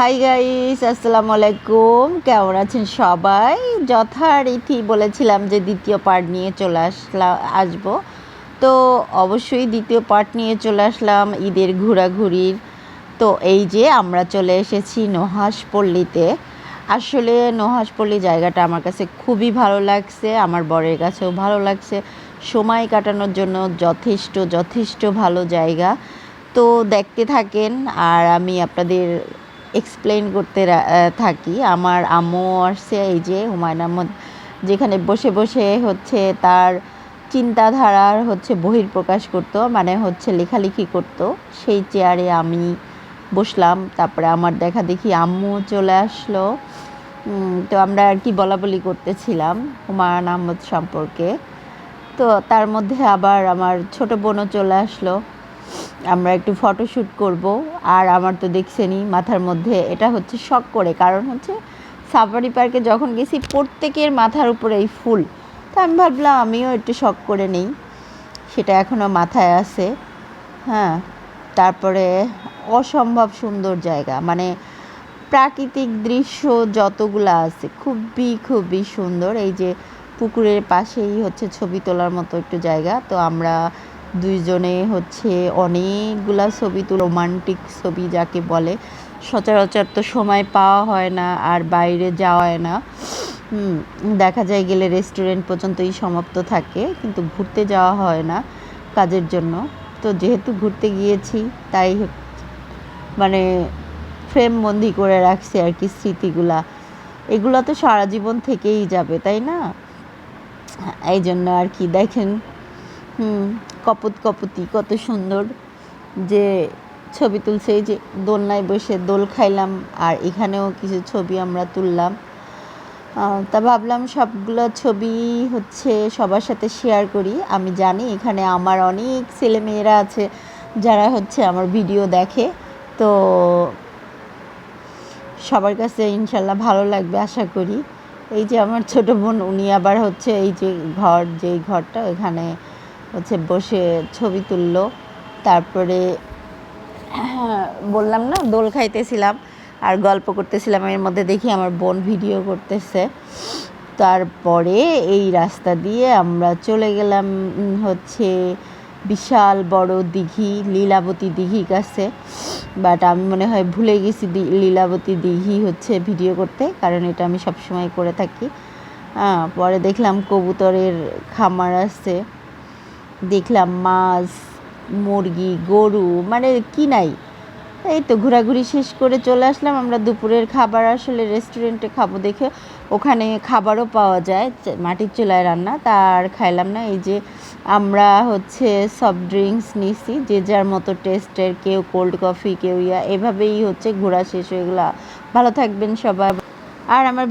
Hi guys আসসালামু আলাইকুম কেমন আছেন সবাই? যথারীতি বলেছিলাম যে দ্বিতীয় পার্ট নিয়ে চলে আসলাম আসব। তো অবশ্যই দ্বিতীয় পার্ট নিয়ে চলে আসলাম ঈদের ঘোরাঘুরির। তো এই যে আমরা চলে এসেছি নোহাসপল্লীতে আসলে নোহাসপল্লী জায়গাটা আমার কাছে খুবই ভালো লাগছে, আমার বরের কাছেও ভালো লাগছে। সময় কাটানোর জন্য যথেষ্ট যথেষ্ট ভালো জায়গা। তো দেখতে থাকেন, আর আমি আপনাদের এক্সপ্লেন করতে থাকি। আমার আম্মু আসছে এই যে হুমায়ুন আহমদ যেখানে বসে বসে হচ্ছে তার চিন্তাধারার হচ্ছে বহির্প্রকাশ করতো মানে হচ্ছে লেখালেখি করতো। সেই চেয়ারে আমি বসলাম, তারপরে আমার দেখা দেখি আম্মু চলে আসলো। তো আমরা আর কি বলা বলি করতেছিলাম হুমায়ুন আহমদ সম্পর্কে। তো তার মধ্যে আবার আমার ছোট বোনও চলে আসলো। আমরা একটু ফটোশ্যুট করব। আর আমার তো দেখছেনই মাথার মধ্যে, এটা হচ্ছে শখ করে। কারণ হচ্ছে সাফারি পার্কে যখন গেছি, প্রত্যেকের মাথার উপরে এই ফুল। তো আমি ভাবলাম, আমিও একটু শখ করে নেই। সেটা এখনও মাথায় আছে। হ্যাঁ তারপরে অসম্ভব সুন্দর জায়গা। মানে প্রাকৃতিক দৃশ্য যতগুলো আছে, খুবই খুবই সুন্দর। এই যে পুকুরের পাশেই হচ্ছে ছবি তোলার মতো একটু জায়গা। তো আমরা দুইজনে হচ্ছে অনেকগুলা ছবি তুল, রোমান্টিক ছবি যাকে বলে। সচরাচর তো সময় পাওয়া হয় না আর বাইরে যাওয়া হয় না দেখা যায় গেলে রেস্টুরেন্ট পর্যন্তই সমাপ্ত থাকে, কিন্তু ঘুরতে যাওয়া হয় না কাজের জন্য। তো যেহেতু ঘুরতে গিয়েছি, তাই মানে ফ্রেম বন্দি করে রাখছি আর কি স্মৃতিগুলা। এগুলো তো সারা জীবন থেকেই যাবে, তাই না? এই জন্য আর কি, দেখেন। হুম কপত কপতি, কত সুন্দর যে ছবি তুলছে, এই যে দোলনায় বসে দোল খাইলাম আর এখানেও কিছু ছবি আমরা তুললাম। তা ভাবলাম সবগুলো ছবি হচ্ছে সবার সাথে শেয়ার করি। আমি জানি এখানে আমার অনেক ছেলেমেয়েরা আছে যারা হচ্ছে আমার ভিডিও দেখে। তো সবার কাছে ইনশাল্লাহ ভালো লাগবে আশা করি। এই যে আমার ছোট বোন, উনি আবার হচ্ছে এই যে ঘর, যেই ঘরটা ওখানে হচ্ছে বসে ছবি তুললো। তারপরে, বললাম না, দোল খাইতেছিলাম আর গল্প করতেছিলাম। এর মধ্যে দেখি আমার বোন ভিডিও করতেছে। তারপরে এই রাস্তা দিয়ে আমরা চলে গেলাম হচ্ছে বিশাল বড় দিঘি, লীলাবতী দিঘি কাছে। বাট আমি মনে হয় ভুলে গেছি লীলাবতী দিঘি হচ্ছে ভিডিও করতে, কারণ এটা আমি সবসময় করে থাকি। পরে দেখলাম কবুতরের খামার আছে। দেখলাম মাছ, মুরগি, গরু মানে কি নাই। এই তো ঘোরাঘুরি শেষ করে চলে আসলাম। আমরা দুপুরের খাবার আসলে রেস্টুরেন্টে খাব দেখে ওখানে খাবারও পাওয়া যায় মাটির চুলায় রান্না তার খাইলাম না। এই যে আমরা হচ্ছে সফট ড্রিঙ্কস নিছি, যে যার মতো টেস্টের কেউ কোল্ড কফি কেউ ইয়া, এভাবেই হচ্ছে ঘোরা শেষ হয়ে গেলো। ভালো থাকবেন সবাই। আর আমার